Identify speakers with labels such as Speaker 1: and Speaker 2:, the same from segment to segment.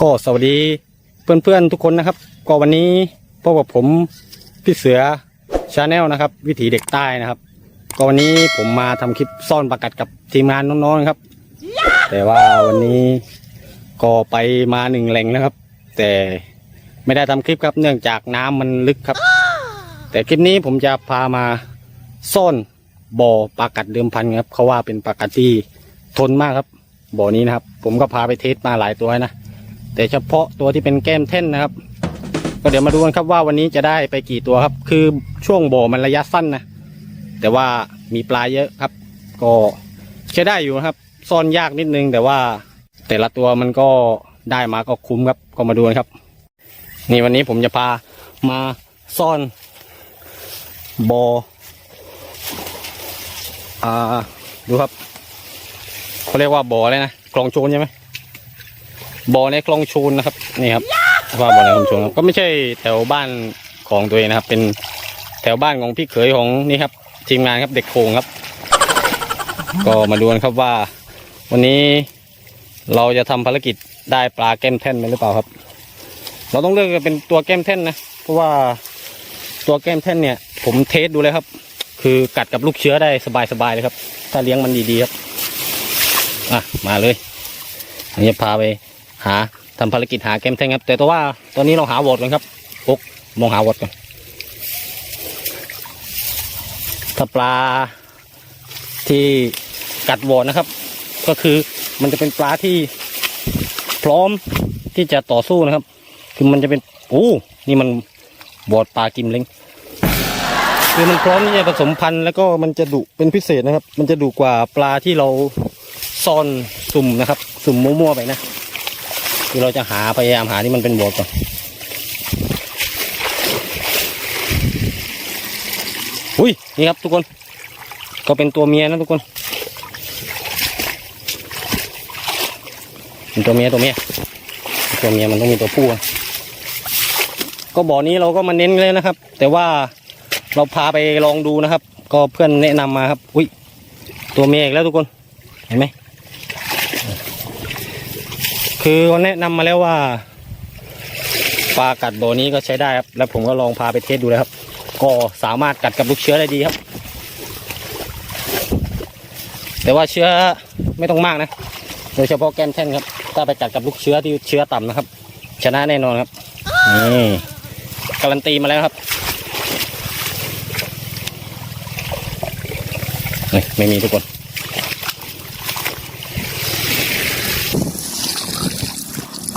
Speaker 1: ก็สวัสดีเพื่อนๆทุกคนนะครับ ก็วันนี้พบกับผมพี่เสือชาแนลนะครับ วิถีเด็กใต้นะครับ ก็วันนี้ผมมาทำคลิปซ่อนประกัดกับทีมงานน้องๆครับ แต่ว่าวันนี้ก็ไปมาหนึ่งแหล่งนะครับ แต่ไม่ได้ทำคลิปครับเนื่องจากน้ำมันลึกครับ แต่คลิปนี้ผมจะพามาซ่อนบ่อปลากัดเดิมพันครับเขาว่าเป็นปลากัดที่ทนมากครับบ่อนี้นะครับ ผมก็พาไปเทสมาหลายตัวนะ แต่เฉพาะตัวที่เป็นแก้มเท่นนะครับ ก็เดี๋ยวมาดูกันครับว่าวันนี้จะได้ไปกี่ตัวครับ คือช่วงบ่อมันระยะสั้นนะแต่ว่ามีปลาเยอะครับ ก็ใช้ได้อยู่ครับซ่อนยากนิดนึง แต่ว่าแต่ละตัวมันก็ได้มาก็คุ้มครับ ก็มาดูกันครับ นี่วันนี้ผมจะพามาซ่อนบ่ออ่าดูครับเขาเรียกว่าบ่ออะไรนะคลองโจรใช่ไหม บ่อในคลองชูนนะครับนี่ครับว่าบ่อในคลองชูนครับก็ไม่ใช่แถวบ้านของตัวเองนะครับ เป็นแถวบ้านของพี่เขยของนี่ครับ ทีมงานครับเด็กโขงครับ ก็มาดูกันครับว่า วันนี้เราจะทำภารกิจได้ปลาแก้มแท่นไหมหรือเปล่าครับ เราต้องเลือกเป็นตัวแก้มแท่นนะเพราะว่าตัวแก้มแท่นเนี่ย ผมเทสดูเลยครับ คือกัดกับลูกเชื้อได้สบายๆเลยครับ ถ้าเลี้ยงมันดีๆครับ อะมาเลยอันนี้พาไป หาทำภารกิจหาแกมแทงครับ แต่ตัวว่าตอนนี้เราหาวอดกันครับปุ๊กมองหาวอดก่อนถ้าปลาที่กัดวอดนะครับ ก็คือมันจะเป็นปลาที่พร้อมที่จะต่อสู้นะครับ คือมันจะเป็นโอ้นี่มันวอดปลากิมเล้งคือมันพร้อมที่จะผสมพันธุ์แล้วก็มันจะดุเป็นพิเศษนะครับ มันจะดุกว่าปลาที่เราซ่อนสุ่มนะครับ สุ่มมั่วๆไปนะ คือเราจะหาพยายามหาที่มันเป็นบวกก่อนอุ้ยนี่ครับทุกคน ก็เป็นตัวเมียนะทุกคนเป็นตัวเมียตัวเมียตัวเมียมันต้องมีตัวผู้ก็บ่อนี้เราก็มาเน้นเลยนะครับ แต่ว่าเราพาไปลองดูนะครับ ก็เพื่อนแนะนำมาครับ อุ้ยตัวเมียอีกแล้วทุกคน เห็นไหม คือเขาแนะนำมาแล้วว่าปลากัดบ่อนี้ก็ใช้ได้ครับ แล้วผมก็ลองพาไปเทสดูแล้วครับ ก็สามารถกัดกับลูกเชื้อได้ดีครับ แต่ว่าเชื้อไม่ต้องมากนะ โดยเฉพาะแก้มแท่นครับ ถ้าไปกัดกับลูกเชื้อที่เชื้อต่ำนะครับ ชนะแน่นอนครับนี่การันตีมาแล้วครับไม่มีทุกคน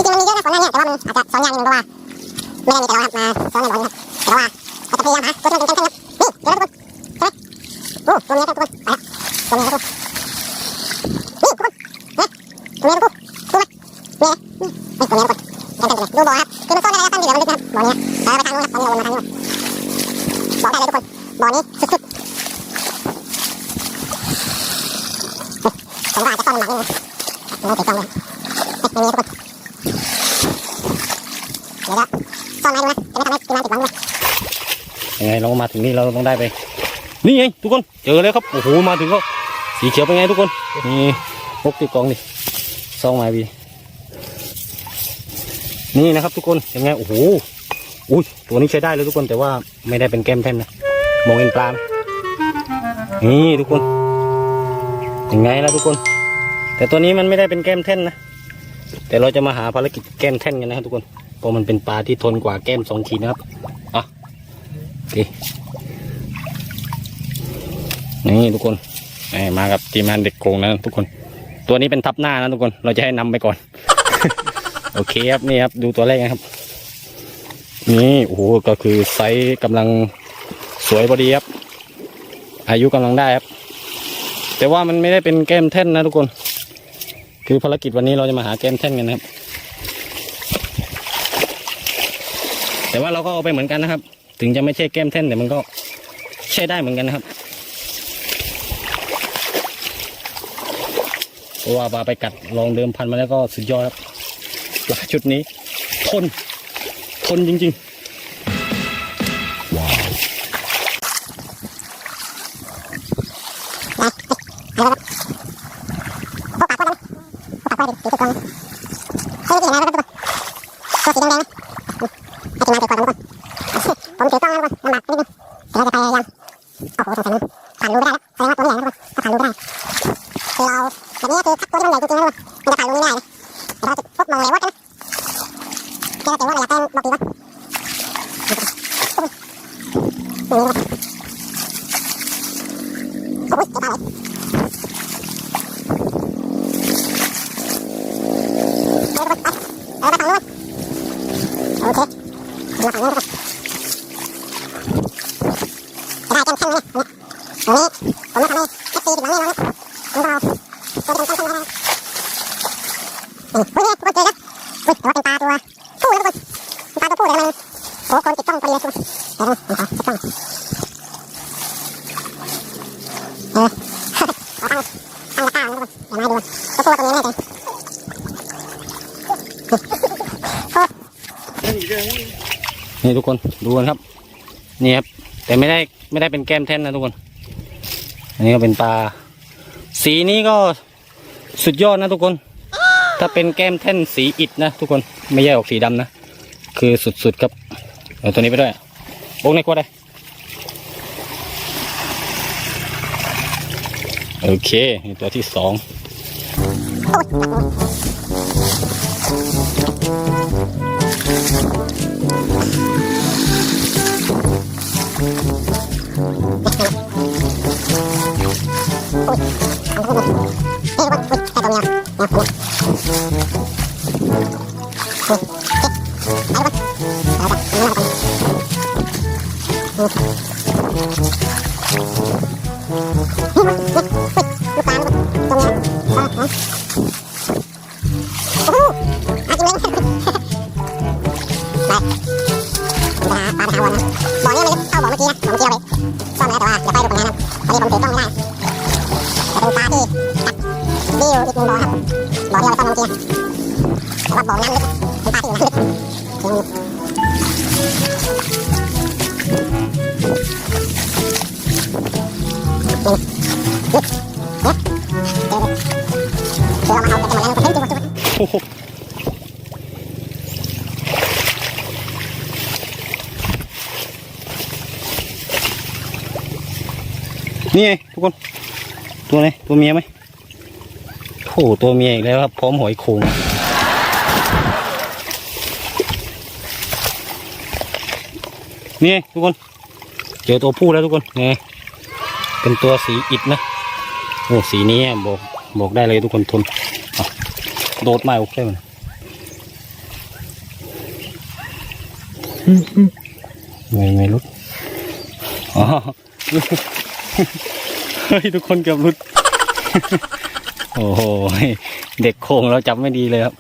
Speaker 2: จริงๆมันมีเย อะนะก่อาจจะสองอย่างนิดนึงเพราะว่าไม่ได้มีแต่เราครับมาซ้อนในบ่อนี้ครับแต่ว่าเราจะพยายามหาตัวที่มันเป็นแท่งๆครับนี่เดี๋ยวนะทุกคนใช่ไหมโอ้ตัวเมียครับทุกคนไปละตัวเมียครับนี่ทุกคนนะตัวเมียครับทุกคนเมียนี่ตัวเมียทุกคนแท่งๆเลยดูบ่อครับคือมันซ่อนในระยะสั้นที่เดี๋ยวมันลึกนะครับบ่อนี้เราไปทางนู้นครับตอนนี้เราวนมาทางนู้นบอกได้เลยทุกคนบ่อนี้สุดๆผมว่าอาจจะซ่อนหลังนี่นะไม่ถือกล้องเลยไม่มีทุกคน เดี๋ยวซ่อนไว้ดูนะจะไม่ทำให้ทีมงานผิดหวังด้วย
Speaker 1: ยังไงเราก็มาถึงนี่เราต้องได้ไป นี่ไงทุกคนเจอแล้วครับโอ้โหมาถึงก็สีเขียวเป็นไงทุกคนนี่พกติดกล่องดิซองไม้บีนี่นะครับทุกคนยังไงโอ้โหอุ้ยตัวนี้ใช้ได้เลยทุกคนแต่ว่าไม่ได้เป็นแก้มแท่นนะมองเห็นปลาไหมนี่ทุกคนยังไงล่ะทุกคน แต่ตัวนี้มันไม่ได้เป็นแก้มแท่นนะแต่เราจะมาหาภารกิจแก้มแท่นกันนะครับทุกคน เพราะมันเป็นปลาที่ทนกว่าแก้มสองขีดนะครับอะโอเคนี่ทุกคนแหมมากับทีมงานเด็กโกงนะทุกคน ตัวนี้เป็นทับหน้านะทุกคนเราจะให้นำไปก่อน โอเคครับนี่ครับ ดูตัวแรกนะครับ นี่โอ้โหก็คือไซส์กำลังสวยพอดีครับ อายุกำลังได้ครับ แต่ว่ามันไม่ได้เป็นแก้มแท่นนะทุกคน คือภารกิจวันนี้เราจะมาหาแก้มแท่นกันนะครับ แต่ว่าเราก็เอาไปเหมือนกันนะครับ ถึงจะไม่ใช่แก้มแท่นแต่มันก็ใช้ได้เหมือนกันนะครับเพราะว่าปลาไปกัดลองเดิมพันมาแล้วก็สุดยอดครับปลาชุดนี้ ทน ทนจริง
Speaker 2: ๆว้าวตัวสีแดงๆนะ ให้มานถือกันทุกคนผมถือกล้องแล้วทุกคนลำบากนิดนึงเดี๋ยวเราจะพยายามโอ้โหสงสัยมันผ่านรูไม่ได้แล้ว เนี่ยตรงนี้ผมมาทำให้เอฟซีผิดหวังแน่นอนนะของเราตัวเป็นแก้มแท่งนะนี่เฮ้ยทุกคนเจอแล้วเฮ้ยแต่ว่าเป็นปลาตัวผู้นะทุกคนเป็นปลาตัวผู้เลยมันโอ้คนติดกล้องพอดีเลยทุกคนเดี๋ยวนะผมขอติดกล้องเออเอาตั้งตั้งตะกร้านะทุกคนเดี๋ยวมาดูตัวผู้ตัวนี้แน่ใจ
Speaker 1: นี่ทุกคนดูกันครับ นี่ครับ แต่ไม่ได้ไม่ได้เป็นแก้มแท่นนะทุกคน นนี้ก็เป็นปลา สีนี้ก็สุดยอดนะทุกคน ถ้าเป็นแก้มแท่นสีอิฐนะทุกคน ไม่แยกออกสีดำนะ คือสุดๆครับ เอาตัวนี้ไปด้วยโบกในขวดเลยโอเค ตัวที่สอง
Speaker 2: เฮ้ ปทุกคนเอาไปเอาไปนี่นี่นี่ลูกปลาทุกคนตัวเมียปลาฮะโอ้โหอาจริงเลยไปปลาปลาไปหาวันนะบ่อนี้มันเข้าบ่อเมื่อกี้นะบ่อเมื่อกี้เอาไปซ่อนไว้แต่ว่าอย่าไปดูผลงานนะพอดีผมถือกล้อง แต่ว่าบ่อน้ำลึกเป็นปลาที่อยู่น้ำลึกจริงนี่ลึกเนี่ยเจอเลยเจอเรามาเอาไปกันหมดแล้วทุกคนจริงๆ
Speaker 1: โอ้โหนี่ไงทุกคน ตัวไหนตัวเมียไหมโอ้โหตัวเมียอีกแล้วครับ พร้อมหอยโขง นี่ทุกคน เจอตัวผู้แล้วทุกคนนี่ไงเป็นตัวสีอิฐนะโอ้สีนี้บอกบอกได้เลยทุกคนทนโดดมาโอเคมันไม่ไม่รุดอ๋อเฮ้ยทุกคนเกือบรุด โอ้โหเด็กโค้งเราจับไม่ดีเลยครับ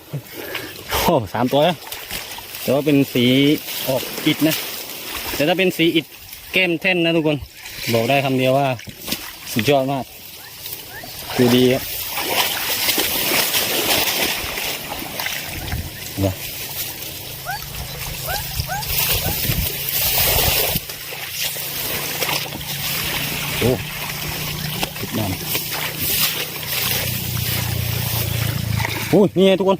Speaker 1: โอ้สามตัวแล้วแต่ว่าเป็นสีออกอิดนะ แต่ถ้าเป็นสีอิดแก้มแท่นนะทุกคน บอกได้คำเดียวว่า สุดยอดมากคือดีครับโอ้ติดน้ำโอ้ยนี่ไงทุกคน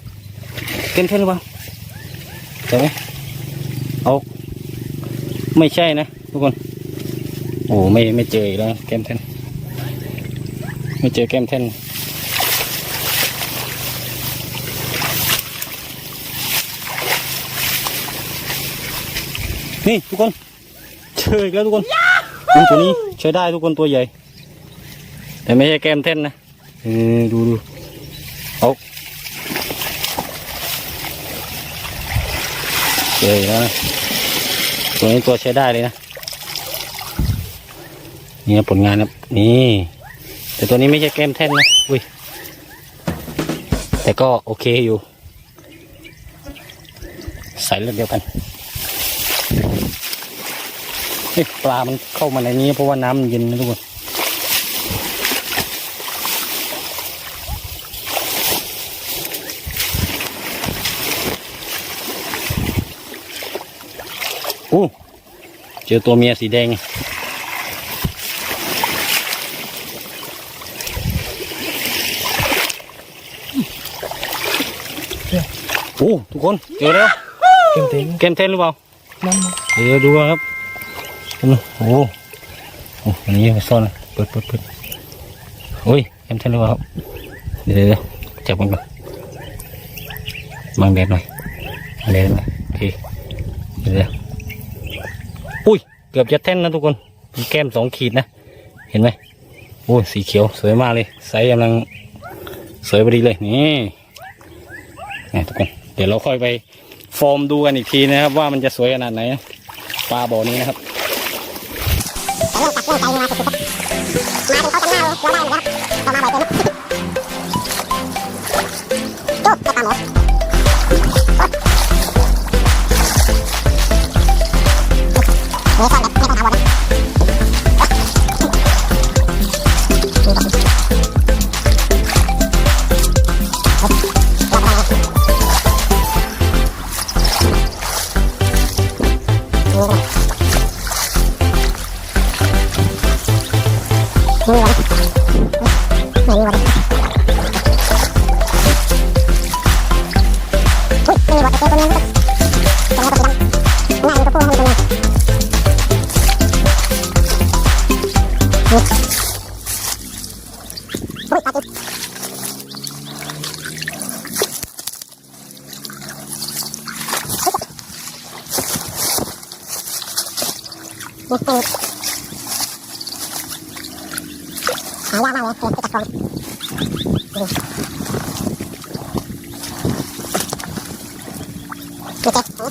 Speaker 1: เต้นเท่นหรือเปล่าใช่ไหมเอา ไม่ใช่นะทุกคน โอ้ไม่ไม่เจออีกแล้วแก้มเท่น ไม่เจอแก้มเท่น นี่ทุกคน เจออีกแล้วทุกคนตัวนี้ใช้ได้ทุกคนตัวใหญ่ แต่ไม่ใช่แก้มเท่นนะเออดูดูเอาเจอแล้วนะ ตัวนี้ตัวใช้ได้เลยนะ นี่นะผลงานครับนี่ แต่ตัวนี้ไม่ใช่แก้มแท่นนะอุ้ยแต่ก็โอเคอยู่ ใส่เลือดเดียวกันปลามันเข้ามาในนี้เพราะว่าน้ำมันเย็นนะทุกคน เจอตัวเมียสีแดง โอ้ทุกคน เจอแล้ว
Speaker 3: เต็มเต็ม
Speaker 1: แกมเทนหรือเปล่า
Speaker 3: นั่น
Speaker 1: เดี๋ยวดูครับ โอ้โหโอ้อันนี้ไปซ่อนนะเปิดเปิดเปิดอุ้ยแอมทันหรือเปล่าครับเดี๋ยวเดี๋ยวเดี๋ยวจับมันก่อนบังแดดหน่อยบังแดดหน่อยโอเคเดี๋ยว เกือบจะแท่นนะทุกคนมีแก้มสองขีดนะ เห็นไหมโอ้สีเขียวสวยมากเลยไซส์กำลังสวยพอดีเลยนี่นี่ทุกคนเดี๋ยวเราค่อยไปฟอร์มดูกันอีกทีนะครับ ว่ามันจะสวยขนาดไหนปลาบ่อนี้นะครับ
Speaker 2: มาสุดๆครับมาเป็นเขาจำหน้าเราได้เลยครับเรามาบ่อยเกิน นี่ซ่อ หายากมากเลยเก็บจากกล่องดูเจ๊เจ๊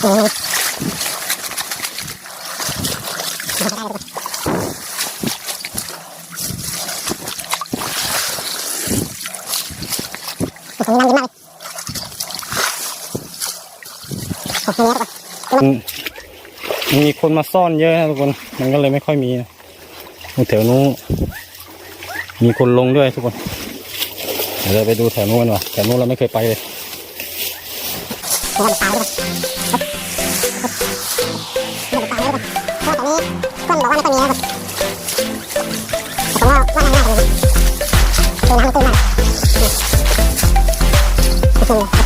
Speaker 2: โอ้ยตรงนี้น้ำเย็นมากเลยโอ้โหเนี่ยทุกคน
Speaker 1: มันมีคนมาซ่อนเยอะนะทุกคน มันก็เลยไม่ค่อยมีแถวนู้นมีคนลงด้วยทุกคน เดี๋ยวเราไปดูแถวนู้นกันว่ะแถวนู้นเราไม่เคยไปเลย
Speaker 2: หัว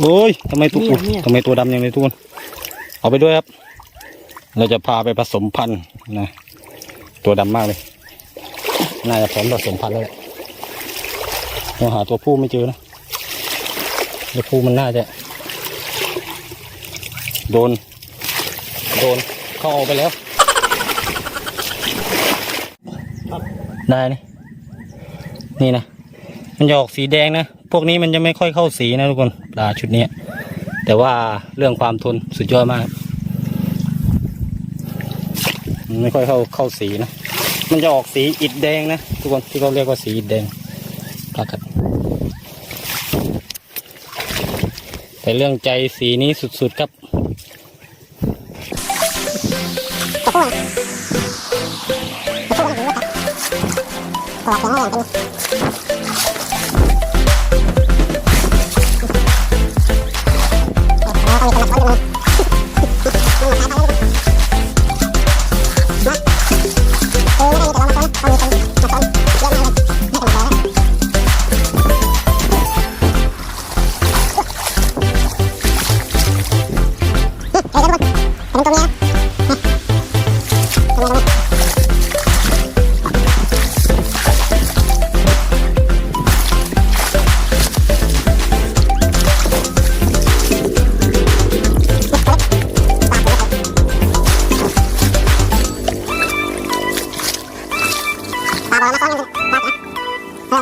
Speaker 2: โอ้ยทำ
Speaker 1: ไมตัว
Speaker 3: เนี่ยเนี่ย
Speaker 1: ทำไมตัวดำยังเลยทุกคนเอาไปด้วยครับ เราจะพาไปผสมพันธุ์นะ ตัวดำมากเลย น่าจะพร้อมผสมพันธุ์แล้วแหละยังหาตัวผู้ไม่เจอนะตัวผู้มันน่าจะ โดน โดนเข้าเอาไปแล้วได้นี่นี่นะ มันจะออกสีแดงนะ พวกนี้มันจะไม่ค่อยเข้าสีนะทุกคนปลาชุดนี้ แต่ว่าเรื่องความทนสุดยอดมาก ไม่ค่อยเข้าเข้าสีนะ มันจะออกสีอิฐแดงนะ ทุกคนที่เขาเรียกว่าสีอิฐแดงปลากัดแต่เรื่องใจสีนี้สุดๆครับ
Speaker 2: ตัวตัวผู้นถึงว่าตัดตัวแข็งแรงเป็น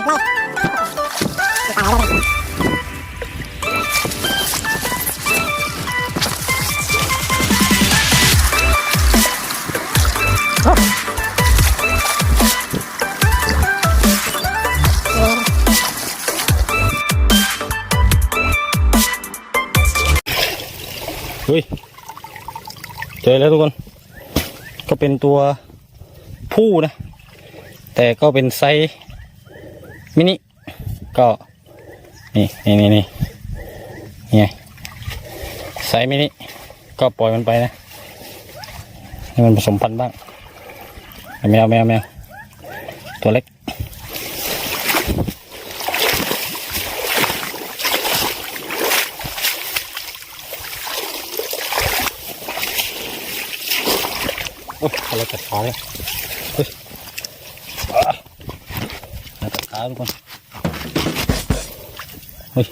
Speaker 2: ไม่ไม่ตายแล้เยเฮ้
Speaker 1: ยเจอแล้วทุกคน ก็เป็นตัวผู้นะ แต่ก็เป็นไซ มินิก็นี่นี่นี่นี่นี่ไงไซส์มินิก็ปล่อยมันไปนะให้มันผสมพันธุ์บ้างแมวแมวแมวตัวเล็กโอ้ยอะไรกัดขาเลยเฮ้ยอะอะไรกัด ขาทุกคนเฮ้ย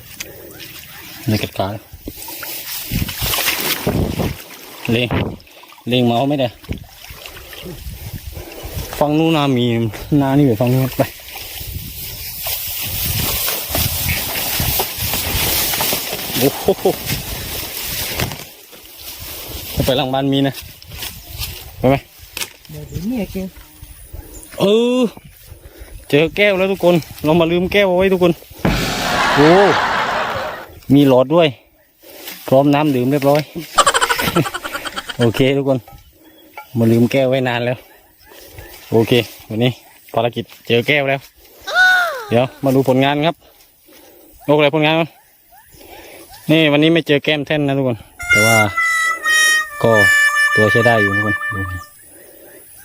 Speaker 1: อะไรกัดขาเลยเลี้ยงเลี้ยงเมาไม่ได้ฟังนู้นนามีนานี่ไปฟังนู้นไปโอ้โหไปหลังบ้านมีนะ ไปไหม
Speaker 3: เดี๋ยวนี้เก่ง
Speaker 1: เออ เจอแก้วแล้วทุกคน เรามาลืมแก้วเอาไว้ทุกคนโอ้มีหลอดด้วย พร้อมน้ำดื่มเรียบร้อย โอเคทุกคน มาลืมแก้วไว้นานแล้ว โอเค วันนี้ภารกิจเจอแก้วแล้ว เดี๋ยวมาดูผลงานครับโอเคผลงานมันนี่วันนี้ไม่เจอแก้มแท่นนะทุกคน แต่ว่า ก็ตัวใช้ได้อยู่ทุกคน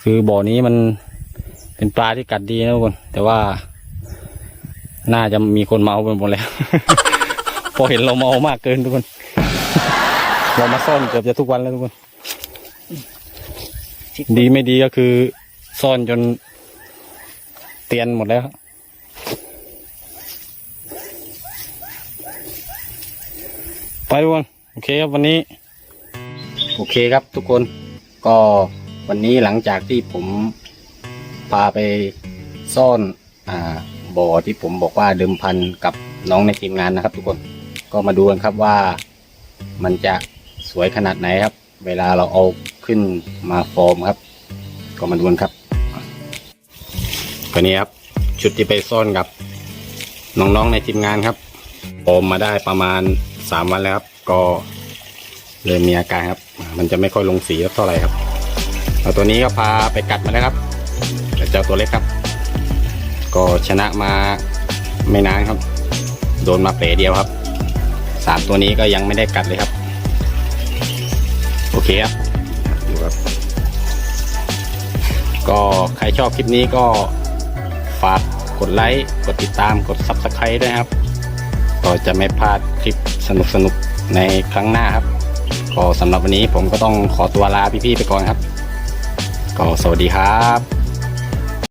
Speaker 1: คือบ่อนี้มัน เป็นปลาที่กัดดีนะทุกคน แต่ว่า น่าจะมีคนเมาไปหมดแล้ว พอเห็นเราเมามากเกินทุกคน เรามาซ่อนเกือบจะทุกวันแล้วทุกคน ดีไม่ดีก็คือซ่อนจนเตียนหมดแล้วไปทุกคนโอเคครับวันนี้ โอเคครับทุกคนก็วันนี้หลังจากที่ผม พาไปซ่อนอ่าบ่อที่ผมบอกว่าเดิมพันกับน้องในทีมงานนะครับ ทุกคนก็มาดูกันครับว่า มันจะสวยขนาดไหนครับ เวลาเราเอาขึ้นมาฟอร์มครับ ก็มาดูกันครับก็นี้ครับชุดที่ไปซ่อนกับน้องๆในทีมงานครับฟอร์มมาได้ประมาณสามวันแล้วครับ ก็เริ่มมีอาการครับ มันจะไม่ค่อยลงสีเท่าไหร่ครับเอาตัวนี้ก็พาไปกัดมาแล้วครับ เจ้าตัวเล็กครับ ก็ชนะมาไม่นานครับ โดนมาเป๋เดียวครับสามตัวนี้ก็ยังไม่ได้กัดเลยครับ โอเคครับดูครับ ก็ใครชอบคลิปนี้ก็ฝากกดไลค์ กดติดตามกด subscribe ด้วยครับ ก็จะไม่พลาดคลิปสนุกๆในครั้งหน้าครับ ก็สำหรับวันนี้ผมก็ต้องขอตัวลาพี่ๆไปก่อนครับ ก็สวัสดีครับ